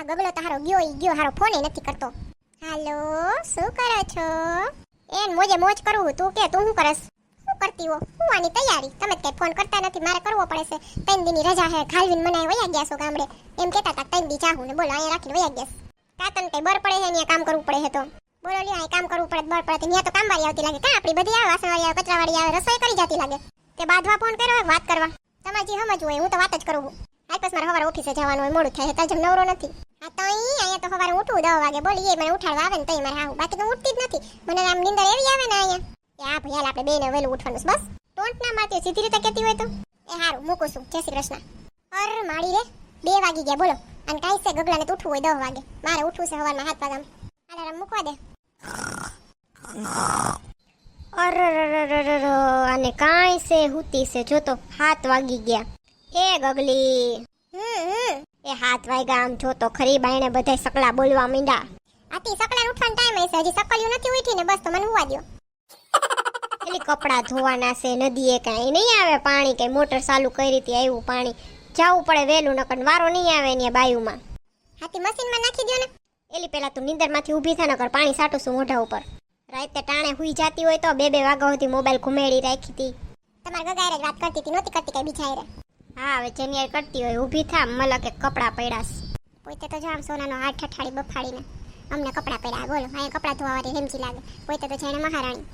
આ ગગલો તારો ગયો ઈ ગયો, હારો ફોન નથી કરતો. હાલો, શું કરો છો? એન મોજે મોજ કરું તું કે, તું શું કરસ? શું કરતી હો? હું આની તૈયારી. તમે કઈ ફોન કરતા નથી, મારે કરવો પડે છે. ત્રણ દીની રજા હે, ખાલવીન મને વયા ગયા છો ગામડે. એમ કહેતા હતા, ત્રણ દી જાહું ને બોલો, અહીંયા રાખીને વયા ગયા. કાતન કઈ બર પડે છે, અહીંયા કામ કરવું પડે છે તો? બોલો, લ્યો અહીં કામ કરવું પડે, બર પડે ત્યાં તો કામવાળી આવતી લાગે. કા આપણી બધી આવે વાસણવાળી આવે, કચરાવાળી આવે, રસોઈ કરી જતી લાગે? તે બાદવા ફોન કર્યો વાત કરવા. તમારે જે સમજવું હોય, હું તો વાત જ કરું છું. આજ મારે સવારે ઓફિસે જવાનું હોય, મોડું થાય તાજમ નવરો નથી. આ તો અહીં અહીંયા તો સવારે ઉઠું દસ વાગે. બોલીએ મને ઉઠાડવા મારે બાકી તો ઉઠતી જ નથી. મને આમ નીંદર એવી આવે ને અહીંયા. કે આ ભૈયા આપણે બેને વહેલું ઉઠવાનું બસ. ટોન્ટ ના સીધી રીતે કહેતી હોય તો. એ હારું, મૂકું છું. જય શ્રી અર માળી રે. બે વાગી ગયા, બોલો. અને કાંઈ છે ગગલાને તો હોય દસ વાગે. મારે ઉઠવું છે સવારમાં હાથ વાગામાં મૂકવા દે. અને કાંઈ છે હુતી છે. જો હાથ વાગી ગયા. એ ગગલી. હમ હમ. એ હાથ વાગ્યા આમ જો તો ખરી બાયણે બધાય સકલા બોલવા માંડ્યા. આતી સકલા ઉઠવાનો ટાઈમ હશે હજી સકલિયું નથી ઉઠી ને બસ તો મને હુવા દ્યો. પેલી કપડા ધોવાના છે નદીએ કાંઈ નહીં આવે પાણી કઈ મોટર ચાલુ કરી હતી આવ્યું પાણી. જવું પડે વહેલું નકર વારો નહીં આવે ને બાયુમાં. હાથી મશીનમાં નાખી દ્યો ને. એલી પહેલાં તું નીંદરમાંથી ઊભી થા નકર પાણી સાટું છું મોઢા ઉપર. રાતે ટાણે હુઈ જાતી હોય તો બે બે વાગ્યા સુધી મોબાઈલ ઘુમેડી રાખી હતી. તમારા ગગાયરે જ વાત કરતી હતી નહોતી કરતી કઈ બીજા. હા, હવે જેની હારે કરતી હોય, ઊભી થા મલકે કપડા પડ્યાસ પોતે તો જો આમ સોનાનો હાથ ઠઠાડી બફાડીને, અમને કપડાં પહેર્યા. બોલો અહીંયા કપડાં ધોવાવાળી હેમચી લાગે. પોતે તો જાણે મહારાણી.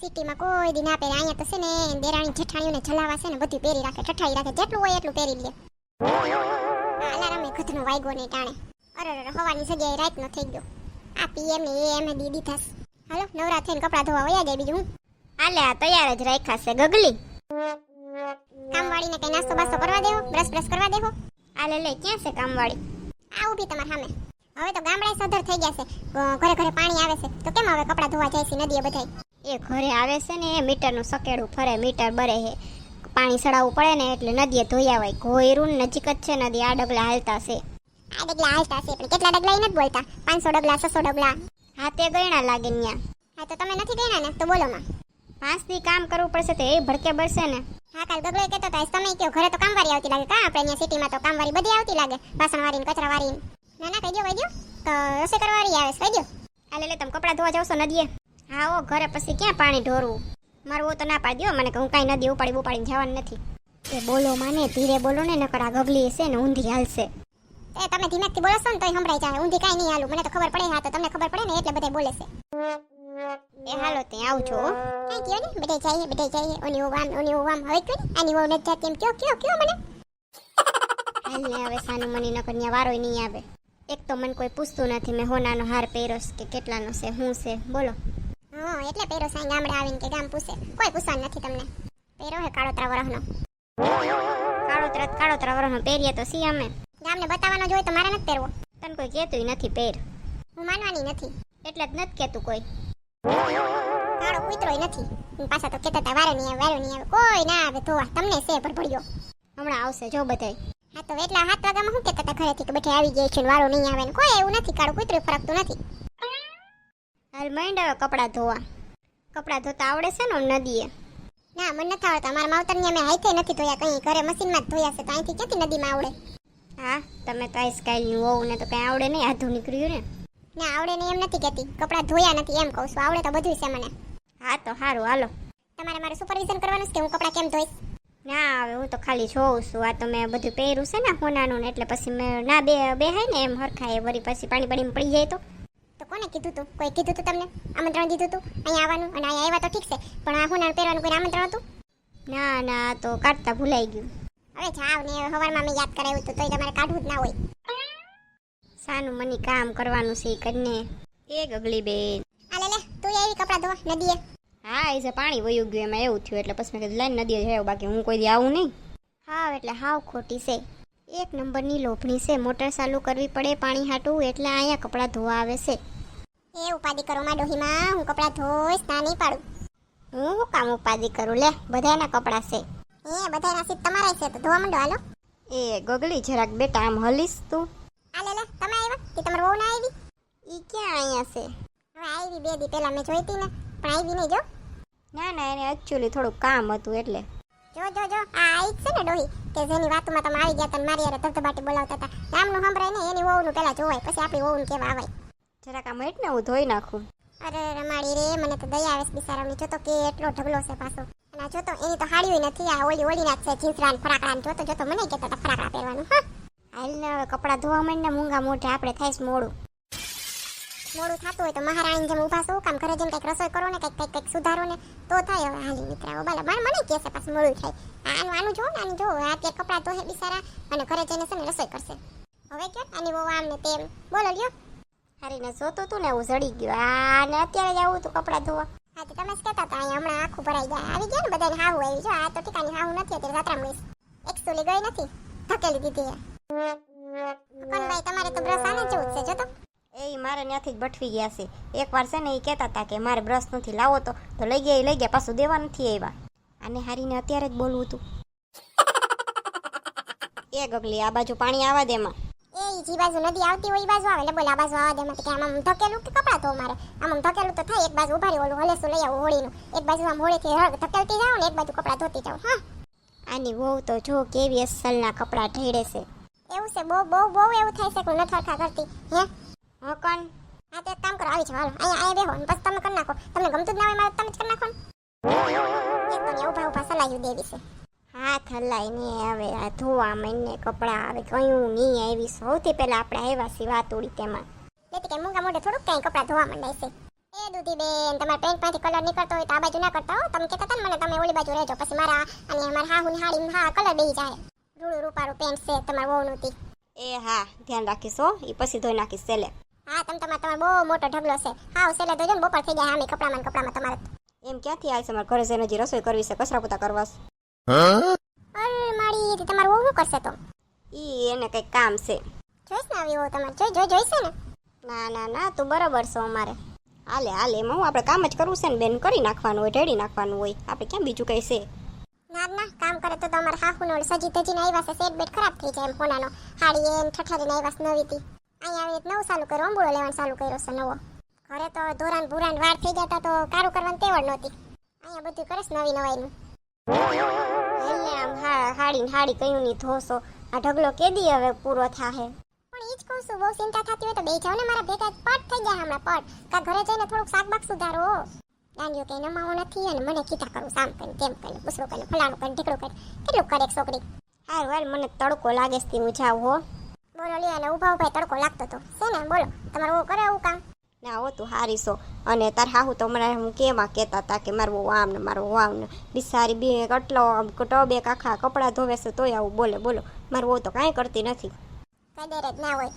સિટીમાં કોઈ દી ના પહેરે. અહીંયા તો છે ને, દેરાણી જેઠાણીઓને જલાવા છે ને, બધું પહેરી રાખે ઠઠાઈ રાખે, જેટલું હોય એટલું પહેરી લે. અલાર્મે ગધનો વાગ્યો નહીં ટાણે. અરે હવાની જગ્યાએ રાતનો થઈ ગયો. આ પીએમ ને એમ દીદી થાસ હાલો, નવરા થઈને કપડાં ધોવા વયા જાય બીજું હું. આલે આ તૈયાર જ રાખ્યા છે, ગગલી. કામવાળીને કઈ નાસ્તો બાસ્તો કરવા દેવો? બ્રશ બ્રશ કરવા દેવો? આ લે લે ક્યાં છે કામવાળી? આ ઊભી તમાર સામે. હવે તો ગામડે સધર થઈ ગયા છે. ઘરે ઘરે પાણી આવે છે. તો કેમ હવે કપડાં ધોવા જાય છે નદીએ બધાય? એ ઘરે આવે છે ને એ મીટરનું સકેડું ફરે મીટર બરે હે. પાણી ચડાવવું પડે ને એટલે નદીએ ધોઈ આવાય. ઘોયરું નજીક જ છે નદી આ ડગલા હાલતા છે. આ ડગલા હાલતા છે પણ કેટલા ડગલા એ નથી બોલતા? પાંચસો ડગલા છસો ડગલા? હા તે ગયણા લાગે ન્યા. હા તો તમે નથી ગયણા ને? તો બોલો માં. પાંચ દી કામ કરવું પડશે તો એ ભડકે બળશે ને. કયો પાણી ઢોરવું? મારું તો ના પાડી દો મને હું કાંઈ નદી ઉપાડી જવાનું નથી. એ બોલો માને, ધીરે બોલો ને, નકર ગગલી છે ને, ઊંધી હાલશે. એ તમે ધીમેથી બોલો ને, તોય સંભળાઈ જાય ઊંધી કાંઈ નહીં મને ખબર પડે તો તમને ખબર પડે ને, એટલે બધા બોલે છે. એ હાલો તે આવજો હો. કાંઈ ને બધે જાય બધે જાય ઓની ઓ વામ, ઓની ઓ વામ હવે કયો ને આની ઓ નથી જાતી એમ કયો કયો કયો મને? હાલ ને હવે સાનું મને, નકર ન્યા વારોય નહીં આવે. એક તો મને કોઈ પૂછતું નથી, મેં હોનાનો હાર પહેર્યો છે કે કેટલાનો છે, હું છે, બોલો. હા, એટલે પહેરો સાઈ ગામડે આવીને કે ગામ પૂછે. કોઈ પૂછવાનું નથી તમને. પહેરો હે કાળોતરા વરહનો. કાળોતરા કાળોતરા વરનો પહેરીએ તો સી અમે. ગામને બતાવવાનો જોઈએ તો મારે નથી પહેરવો. તને કોઈ કહેતું નથી પહેર. હું માનવાની નથી. એટલે જ નથી કહેતું કોઈ. કાળો કૂતરોય નથી. પાછા તો કહેતા હતા વારે નહીં આવે વારે નહીં આવે. કોઈ ના આવે ધોવા. તમને છે ભરભડ્યો હમણાં આવશે જો બધાય. હા તો એટલા હાથ વાગ્યામાં શું કહેતા હતા ઘરેથી કે બેઠે આવી ગયા છે વારો નહીં આવે ને? કોઈ એવું નથી કાળું કૂતરું ફરકતું નથી. હાલ માંડ આવે કપડાં ધોવા. કપડાં ધોતા આવડે છે ને નદીએ? ના મને નથી આવડતા. મારા માવતરની અમે હાથે નથી ધોયા. કઈ ઘરે મશીનમાં જ ધોયા છે તો અહીંથી ક્યાંથી નદીમાં આવડે? હા તમે તો આઈસ્કાઈલની હોવ ને તો કઈ આવડે નહીં. આધુનિક રહ્યું ને. ના આવડે ને એમ નથી કહેતી. કપડાં ધોયા નથી એમ કહું છું. આવડે તો બધું છે મને. હા તો સારું હાલો. તમારે મારું સુપરવિઝન કરવાનું છે કે હું કપડાં કેમ ધોઈશ? ના હવે હું તો ખાલી જોઉં છું. આ તો મેં બધું પહેર્યું છે ને હોનાનું ને એટલે પછી મેં ના બે બે હે ને એમ હરખાય વળી પછી પાણી પાણી પડી જાય તો. તો કોને કીધું તું? કોઈ કીધું તું તમને? આમંત્રણ દીધું તું? અહીંયા આવવાનું અને અહીંયા આવ્યા તો ઠીક છે પણ આ હોનાનું પહેરવાનું કોઈ આમંત્રણ હતું? ના ના તો કાઢતા ભૂલાઈ ગયું. હવે જાવ ને હવે સવારમાં મેં યાદ કરાવ્યું હતું તોય તમારે કાઢવું જ ના હોય. સાનું મની કામ કરવાનું છે કરીને. એ ગગલી બેન. આલે લે તું આવી કપડાં ધોવા નદીએ. હા એ જે પાણી વયું ગયું એમાં એવું થયું એટલે પછી મેં કીધું લાઈન નદીએ જાય બાકી હું કોઈ દી આવું નહીં. હા એટલે હાવ ખોટી છે. એક નંબરની લોભણી છે મોટર ચાલુ કરવી પડે પાણી હાટું એટલે અહીંયા કપડાં ધોવા આવે છે. એ ઉપાધિ કરો માં ડોહીમાં હું કપડાં ધોઈશ ના નહીં પાડું. હું શું કામ ઉપાધિ કરું? લે બધાના કપડાં છે. એ બધાના સીટ તમારા છે તો ધોવા માંડો હાલો. એ ગગલી જરાક બેટા આમ હલીશ તું. કે તમારે વહુ ના આવી? ઈ ક્યાં અહીંયા છે? હવે આવી બે દી પહેલા મેં જોઈતી ને પણ આવી નહીં જો. ના ના એને એકચ્યુઅલી થોડું કામ હતું એટલે. જો જો જો આ આવી છે ને ડોહી કે જેની વાતમાં તમે આવી ગયા તને મારી યાર ધબધબાટી બોલાવતા હતા. નામનું સંભળાય ને એની વહુનું પેલા જોવાય પછી આપણી વહુનું કેવા આવાય જરાક આમ હેઠ ને હું ધોઈ નાખું. અરે રમાડી રે મને તો દયા આવે છે બિચારાની જો તો કેટલો ઢગલો છે પાછો. અને આ જો તો એની તો હાડીઓ નથી આ ઓલી ઓલી નાખશે જ છે જીન્સરા ને ફરાકડા જોતો જોતો મને કહેતા હતા ફરાકડા પહેરવાનું હા. હાલ હવે કપડાં ધોવા માંડ ને મૂંગા મોઢે આપણે થાઈશ મોડું. મોડું થતું હોય તો મહારાણી જેમ ઊભા શું કામ ઘરે જેમ કંઈક રસોઈ કરો ને કંઈક કંઈક કંઈક સુધારો ને તો થાય હવે હાલી નીકળાવો બાલા બાર મને કહે છે પાછું મોડું થાય. આનું આનું જો ને આનું જો આ કપડાં ધોહે બિચારા અને ઘરે જઈને છે ને રસોઈ કરશે. હવે કે આની બહુ આમ ને તેમ. બોલો લ્યો. હારીને જોતું તું ને એવું જડી ગયું. આ ને અત્યારે જ આવું તું કપડાં ધોવા. હા તો તમે જ કહેતા હતા અહીંયા હમણાં આખું ભરાઈ જાય આવી ગયા ને બધાને હાવું આવી. જો આ તો ઠીકાની હાવું નથી અત્યારે જાત્રા મળીશ એક્ચ્યુઅલી ગઈ નથી. ધકેલી દીધી કનભાઈ તમારે તો બ્રશ આને જેવું છે જો તો. એ મારે ત્યાંથી જ બઠવી ગયા છે. એકવાર છે ને એ કહેતા હતા કે મારે બ્રશ નથી લાવો તો તો લઈ ગયા લઈ ગયા પાછું દેવા નથી આવ્યા. આને હારીને અત્યારે જ બોલવું હતું. એ ગગલી આ બાજુ પાણી આવા દેમાં એ જી બાજુ નદી આવતી હોય એ બાજુ આવે. એટલે બોલ આ બાજુ આવવા દે એમાંથી કે આમ ધકેલું કે કપડા ધો મારે? આમ ધકેલું તો થાય એક બાજુ ઊભા રહી ઓલું હલેસું લઈ આવું હોળીનું. એક બાજુ આમ હોળીથી હળ ધકેલતી જાવ ને એક બાજુ કપડા ધોતી જાવ હા? આની વહુ તો જો કેવી અસલના કપડાં ઢેડે છે. છે. બહુ બહુ બહુ એવું થાય છે કે હું નથી હરખા કરતી. હે? કોણ? હા, તો એક કામ કરો, આવી જાઓ અહીંયા અહીંયા બેહો ને તમે કરી નાખો. તમને ગમતું જ ના હોય, મારે તમે જ કરી નાખો એક તો એવું ભાવ ભાષા સલાહ્યું દેવી છે. હાથ હલાઈને હવે આ ધોવા માંડને કપડાં આવે કયું નહીં આવી સૌથી પહેલા આપણે આવ્યા છીએ વાત ઉડી તેમાં. લેતી કે મૂંગા મોઢે થોડુંક કઈ કપડાં ધોવા માંડાય છે. એ દૂધી બેન, તમારા પેન્ટમાંથી કલર નીકળતો હોય તો આ બાજુ ના કરતા હો. તમે કહેતા હતા મને, તમે ઓલી બાજુ રહેજો, પછી મારા અને મારા હાહુ ની હાડી હા કલર બેહી જાય. રૂડું રૂપારું પેન્ટ છે તમારું વહુનું તી. એ હા ધ્યાન રાખીશ. હો એ પછી ધોઈ નાખીશ સેલે. હા તમે તમારે તમારે બહુ મોટો ઢગલો છે. હા સેલે ધોજો ને બપોર થઈ જાય આમે કપડામાં ને કપડામાં તમારે. એમ ક્યાંથી આવશે મારે ઘરે જઈને હજી રસોઈ કરવી છે કચરા પોતા કરવા અરે મારી તી તમારું વહુ શું કરશે તો? ઈ એને કંઈક કામ છે. જોઈશ ને આવી તમારે. જોઈ જોઈ જોઈશે ને? ના ના ના તું બરાબર છો અમારે. હાલે હાલે એમાં હું આપણે કામ જ કરવું છે ને બેન કરી નાખવાનું હોય ઢેડી નાખવાનું હોય. આપણે ક્યાં બીજું કંઈ છે? ના કામ કરે તો તમારા હાહુ નો સજી ધજીને આવ્યા સેટ બેટ ખરાબ થઈ જાય એમ કોનાનો હાડી એમ ઠઠરીને આવ્યા છે નવી હતી અહીંયા આવીને નવું ચાલુ કર્યું, અંબુડો લેવાનું ચાલુ કર્યો છે નવો. ઘરે તો ધોરાન ભૂરાન વાર થઈ ગયા તો કારું કરવાની તેવડ નહોતી. અહીંયા બધું કરે નવી નવાઈનું. એટલે આમ હાડી હાડી કયું નહીં ધોસો. આ ઢગલો કેદી હવે પૂરો થાહે? પણ ઈ જ કહું છું, બહુ ચિંતા થતી હોય તો બે જાવ ને, મારા ભેગા પટ થઈ જાય હમણાં પટ. કા ઘરે જઈને થોડુંક શાકબાક સુધારો. દાંડિયો કઈ નમાવો નથી અને મને કીધા કરું સામ કરીને તેમ કરીને પૂછડું કરીને ફલાણું કરીને ઢીકડું કરીને કેટલું કરે છોકરી? હારું હાલ મને તડકો લાગે છે જાઉં હો. બોલો લે અને ઊભા ઊભા તડકો લાગતો તો. છે ને? બોલો તમારે કરે એવું કામ? ના હો તું હારી છો. અને તાર હાહુ તો મને હું કેમાં કહેતા હતા કે મારું બહુ આમ ને મારું આમ ને. બિસારી બે કટલો આમ ટબે આખા કપડાં ધોવે છે તોય આવું. બોલે બોલો મારું બહુ તો કાંઈ કરતી નથી. કદર જ ના હોય.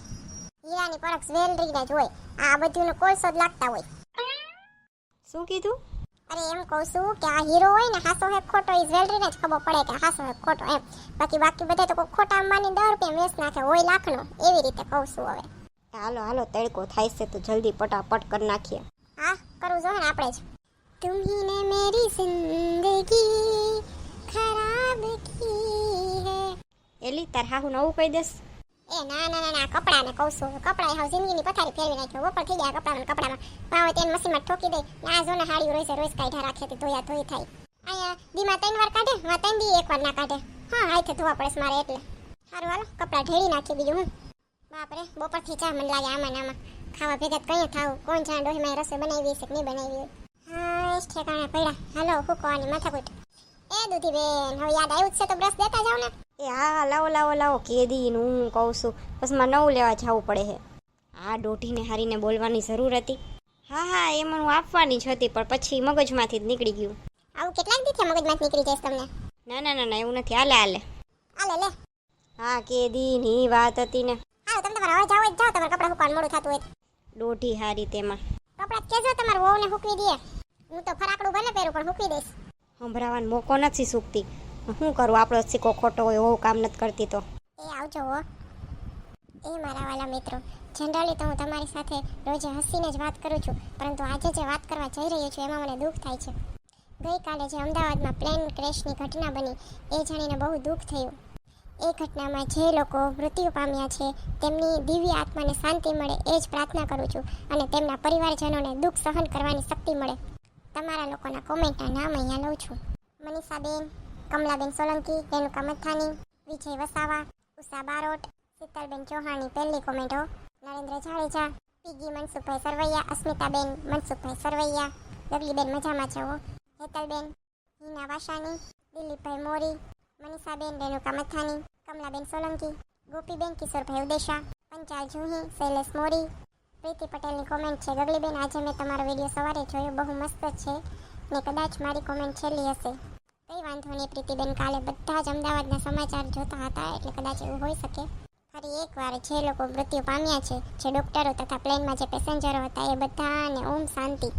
હીરાની પરખ જ્વેલરીના જ હોય. આ બધું કોલસો જ લાગતા હોય. શું કીધું? અરે એમ કહું છું કે આ હીરો હોય ને હાસો હે ખોટો એ જ્વેલરીને જ ખબર પડે કે હાસો હે ખોટો એમ. બાકી બાકી બધા તો કોઈ ખોટા માની દસ રૂપિયા વેચ નાખે હોય લાખનો એવી રીતે કહું છું હવે. હાલો હાલો તડકો થાય છે તો જલ્દી પટાપટ કરી નાખીએ. હા કરવું જોઈએ ને આપણે જ. તુમ્હી ને મેરી જિંદગી ખરાબ કી હે? એલી તાર હાહુ નવું કહી દેસ એ, ના ના ના ના, કપડાને કહું છું. કપડા હાવ જિંદગીની પથારી ફેરવી નાખ્યો. વપર થઈ ગયા કપડામાં ને કપડામાં. પણ હવે તેને મશીનમાં ઠોકી દે ને આ જો ને હાડીઓ રોજ રોજ કાઢ્યા રાખે તે ધોયા, ધોઈ થાય. આયા દીમાં ત્રણ વાર કાઢે હા ત્રણ દી એક વાર ના કાઢે. હા, હાથે ધોવા પડે મારે એટલે. સારું, હાલો. કપડાં ઢેળી નાખી બીજું હું. બાપરે, બપોરથી ચા મને લાગે આમાં. નામાં ખાવા ભેગા કઈ થાવ. કોણ જાણે ડોહી મેં રસોઈ બનાવી છે કે નહીં બનાવી હા ઠેકાણા પડ્યા. હાલો હુકવાની માથાકૂટ. એ દૂધી બેન હવે યાદ આવ્યું છે તો બ્રશ દેતા જાવ ને એ હા લાવો લાવો લાવો કેદી હું કહું છું. બસ મારે નવું લેવા જવું પડે છે આ દોઢીને હારીને બોલવાની જરૂર હતી. હા હા એ મને હું આપવાની જ હતી પણ પછી મગજમાંથી જ નીકળી ગયું. આવું કેટલાક દી થયા મગજમાંથી નીકળી જઈશ તમને? ના ના ના ના એવું નથી. હાલે હાલે. હાલે લે. હા કેદી ની વાત હતી ને. હા તમે તમારે હવે જાવ જાવ તમારા કપડાં સુકવાનું મોડું થતું હોય. દોઢી હારી તેમાં. કપડાં કેજો તમારે વહુને હૂકવી દે. હું તો ફરાકડું ભલે પહેરું પણ હૂકવી દઈશ. સંભળાવાનો મોકો નથી સૂકતી. શું કરું? આપણો સિક્કો ખોટો હોય એવું કામ નથી કરતી તો. એ આવજો હો. એ મારા વાલા મિત્રો. જનરલી તો હું તમારી સાથે રોજે હસીને જ વાત કરું છું, પરંતુ આજે જે વાત કરવા જઈ રહ્યો છું, એમાં મને દુઃખ થાય છે. ગઈકાલે જે અમદાવાદમાં પ્લેન ક્રેશની ઘટના બની, એ જાણીને બહુ દુઃખ થયું. એ ઘટનામાં જે લોકો મૃત્યુ પામ્યા છે, તેમની દિવ્ય આત્માને શાંતિ મળે, એ જ પ્રાર્થના કરું છું, અને તેમના પરિવારજનોને દુઃખ સહન કરવાની શક્તિ મળે. તમારા લોકોના કોમેન્ટના નામ અહીંયા લઉં છું. મનીષાબેન. કમલાબેન સોલંકી, રેણુકા મથાની, વિજય વસાવા, ઉષા બારોટ, શીતલબેન ચૌહાણની પહેલી કોમેન્ટ નરેન્દ્ર જાડેજા, પીગી મનસુખભાઈ સરવૈયા, અસ્મિતાબેન મનસુખભાઈ સરવૈયા ગગલીબેન મજામાં છો હેતલબેન, હિના વાસાની દિલીપભાઈ મોરી, મનીષાબેન, રેણુકા મથાની, કમલાબેન સોલંકી, ગોપીબેન, કિશોરભાઈ ઉદેશા, પંચાલ જુહી, શૈલેષ મોરી. પ્રીતિ પટેલની કોમેન્ટ છે ગગલીબેન આજે મેં તમારો વીડિયો સવારે જોયો, બહુ મસ્ત છે ને કદાચ મારી કોમેન્ટ છેલ્લી હશે. કંઈ વાંધો નહીં, પ્રીતિબેન કાલે બધા જ અમદાવાદના સમાચાર જોતા હતા, એટલે કદાચ એવું હોઈ શકે. ફરી એકવાર જે લોકો મૃત્યુ પામ્યા છે, જે ડોક્ટરો તથા પ્લેનમાં જે પેસેન્જરો હતા, એ બધાને ઓમ શાંતિ.